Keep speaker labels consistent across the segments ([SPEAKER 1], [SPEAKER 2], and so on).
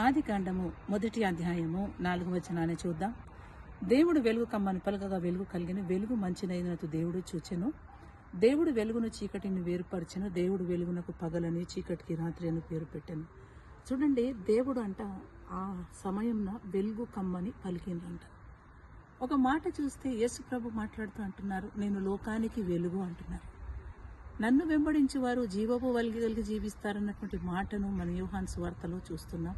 [SPEAKER 1] ఆది కాండము మొదటి అధ్యాయము నాలుగు వచనాన్ని చూద్దాం. దేవుడు వెలుగు కమ్మని పలకగా వెలుగు కలిగిన వెలుగు మంచినైనట్టు దేవుడు చూచెను. దేవుడు వెలుగును చీకటిని వేరుపరచెను. దేవుడు వెలుగునకు పగలని చీకటికి రాత్రి అని పేరు పెట్టాను. చూడండి దేవుడు అంట ఆ సమయంలో వెలుగు కమ్మని పలికిందంట. ఒక మాట చూస్తే యేసు ప్రభు మాట్లాడుతూ అంటున్నారు నేను లోకానికి వెలుగు అంటున్నారు. నన్ను వెంబడించి వారు జీవపు వలిగి కలిగి జీవిస్తారన్నటువంటి మాటను మన యోహాన్ సువార్తలో చూస్తున్నాం.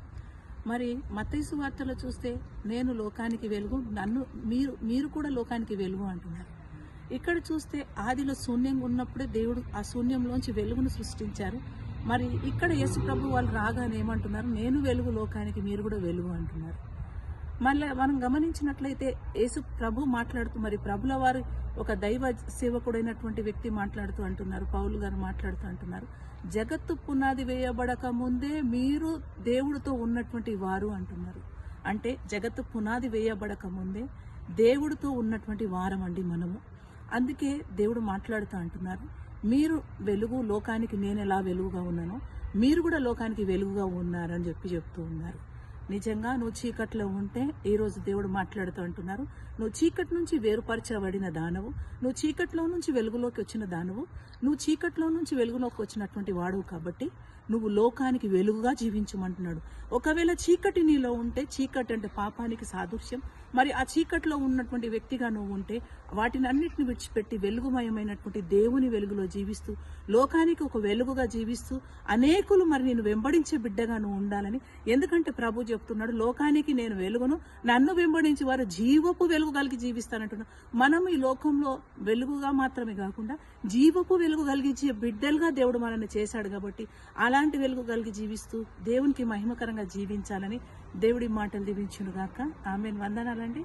[SPEAKER 1] మరి మతైసు వార్తలో చూస్తే నేను లోకానికి వెలుగు నన్ను మీరు మీరు కూడా లోకానికి వెలుగు అంటున్నారు. ఇక్కడ చూస్తే ఆదిలో శూన్యంగా ఉన్నప్పుడే దేవుడు ఆ శూన్యంలోంచి వెలుగును సృష్టించారు. మరి ఇక్కడ యేసు ప్రభు వాళ్ళు రాగానే ఏమంటున్నారు? నేను వెలుగు లోకానికి మీరు కూడా వెలుగు అంటున్నారు. మళ్ళీ మనం గమనించినట్లయితే యేసు ప్రభు మాట్లాడుతూ మరి ప్రభుల వారు ఒక దైవ సేవకుడైనటువంటి వ్యక్తి మాట్లాడుతూ అంటున్నారు పౌలు గారు మాట్లాడుతూ అంటున్నారు. జగత్తు పునాది వేయబడక ముందే మీరు దేవుడితో ఉన్నటువంటి వారు అంటున్నారు. అంటే జగత్తు పునాది వేయబడక ముందే దేవుడితో ఉన్నటువంటి వారం అండి మనము. అందుకే దేవుడు మాట్లాడుతూ అంటున్నారు మీరు వెలుగు లోకానికి నేను ఎలా వెలుగుగా ఉన్నానో మీరు కూడా లోకానికి వెలుగుగా ఉన్నారని చెప్పి చెప్తూ ఉన్నారు. నిజంగా నువ్వు చీకట్లో ఉంటే ఈరోజు దేవుడు మాట్లాడుతూ అంటున్నారు. నువ్వు చీకటి నుంచి వేరుపరచబడిన దానవు నువ్వు చీకట్లో నుంచి వెలుగులోకి వచ్చిన దానవు నువ్వు చీకట్లో నుంచి వెలుగులోకి వచ్చినటువంటి వాడువు కాబట్టి నువ్వు లోకానికి వెలుగుగా జీవించమంటున్నాడు. ఒకవేళ చీకటి నీలో ఉంటే చీకటి అంటే పాపానికి సాదృశ్యం. మరి ఆ చీకట్లో ఉన్నటువంటి వ్యక్తిగా నువ్వు ఉంటే వాటిని అన్నిటిని విడిచిపెట్టి వెలుగుమయమైనటువంటి దేవుని వెలుగులో జీవిస్తూ లోకానికి ఒక వెలుగుగా జీవిస్తూ అనేకులు మరి నేను వెంబడించే బిడ్డగా నువ్వు ఉండాలని. ఎందుకంటే ప్రభు చెప్తున్నాడు లోకానికి నేను వెలుగును నన్ను వెంబడించి వారు జీవపు వెలుగు కలిగి జీవిస్తానంటున్నాడు. మనం ఈ లోకంలో వెలుగుగా మాత్రమే కాకుండా జీవపు వెలుగు కలిగించే బిడ్డలుగా దేవుడు మనల్ని చేశాడు కాబట్టి అలాంటి వెలుగు కలిగి జీవిస్తూ దేవునికి మహిమకరంగా జీవించాలని దేవుడి మాటలు దీవించునుగాక. ఆమె వందనాలండి.